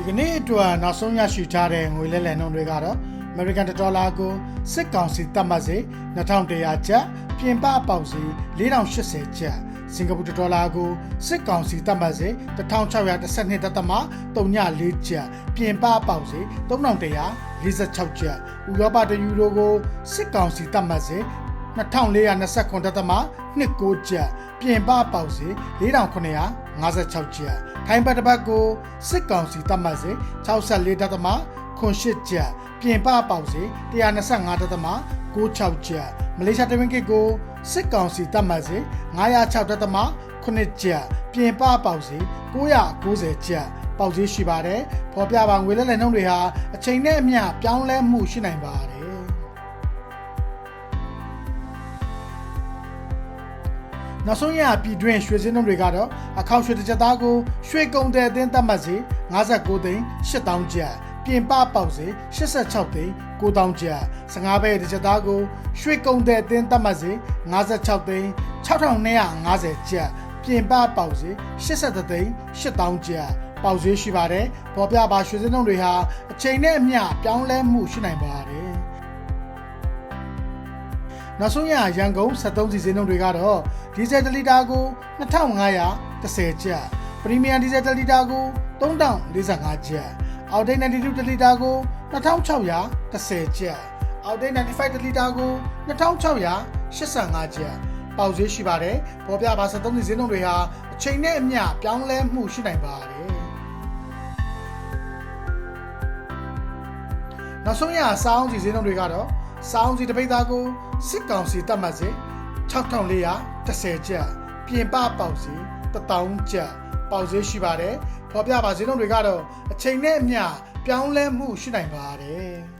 ဒီကနေ့အတွက်နောက်ဆုံးရရှိထားတဲ့ငွေလဲလှယ်နှုန်းတွေကတော့ American ဒေါ်လာကိုစစ်ကောင်စီတတ်မှတ်စေ2100ကျပ်ပြင်ပအပေါက်စီ4080ကျပ်စင်ကာပူဒေါ်လာကိုစစ်ကောင်စီတတ်မှတ်စေ1612တက်သမ34ကျပ်ပြင်ပအပေါက်စီ3146ကျပ်ဥရောပတယူရိုကိုစစ်ကောင်စီတတ်မှတ်စေ 2429တက်သမ29ကျပ်ပြင်ပပေါက်စီ4956ကျပ်ထိုင်းဘတ်တစ်ပတ်ကိုစစ်ကောင်စီတတ်မှတ်စေ64တက်သမ98ကျပ်ပြင်ပပေါက်စီ125တက်သမ96ကျပ်မလေးရှားတဝင်းကစ်ကိုစစ်ကောင်စီတတ်မှတ်စေ906တက်သမ9ကျပ်ပြင်ပပေါက်စီ990ကျပ်ပေါက်ဈေးရှိပါတယ်ဖော်ပြပါငွေလဲလှယ်နှုန်းတွေဟာအချိန်နဲ့အမျှပြောင်းလဲမှုရှိနိုင်ပါတယ် နောက်ဆုံးရပြည်တွင်းရွှေစင်းနှုန်းတွေကတော့အခောက်ရွှေတစ်ကြက်သားကိုရွှေကုံတဲ့အသင်းသတ်မှတ်စေ59သိန်း8000ကျပ်ပြင်ပပေါက်စေ86သိန်း9000ကျပ်15ဘဲတစ်ကြက်သားကိုရွှေကုံတဲ့အသင်းသတ်မှတ်စေ56သိန်း6250ကျပ်ပြင်ပပေါက်စေ83သိန်း8000ကျပ်ပေါက်ဈေးရှိပါတယ်ပေါ်ပြပါရွှေစင်းနှုန်းတွေဟာအချိန်နဲ့အမျှပြောင်းလဲမှုရှိနိုင်ပါတယ် နောက်ဆုံးရရန်ကုန်73စီစဉ်နှုန်းတွေကတော့ဒီဇယ်1လီတာကို2510ကျပ်ပရီမီယံဒီဇယ်1လီတာကို3045ကျပ်အောက်ဒိတ်92တလီတာကို2610ကျပ်အောက်ဒိတ်95တလီတာကို2685ကျပ်ပေါက်ဈေးရှိပါတယ်ပေါ်ပြပါ73စီစဉ်နှုန်းတွေဟာအချိန်နဲ့အမျှပြောင်းလဲမှုရှိနိုင်ပါတယ်နောက်ဆုံးရစောင်းစီစဉ်နှုန်းတွေကတော့ စောင်းစီတစ်ပိတ်သားကိုစစ်ကောင်စီတတ်မှတ်စေ6410ကျပ်ပြင်ပပေါက်စီ1000ကျပ်ပေါက်ဈေးရှိပါတယ်ပေါ်ပြပါဈေးနှုန်းတွေကတော့အချိန်နဲ့အမျှပြောင်းလဲမှုရှိနိုင်ပါတယ်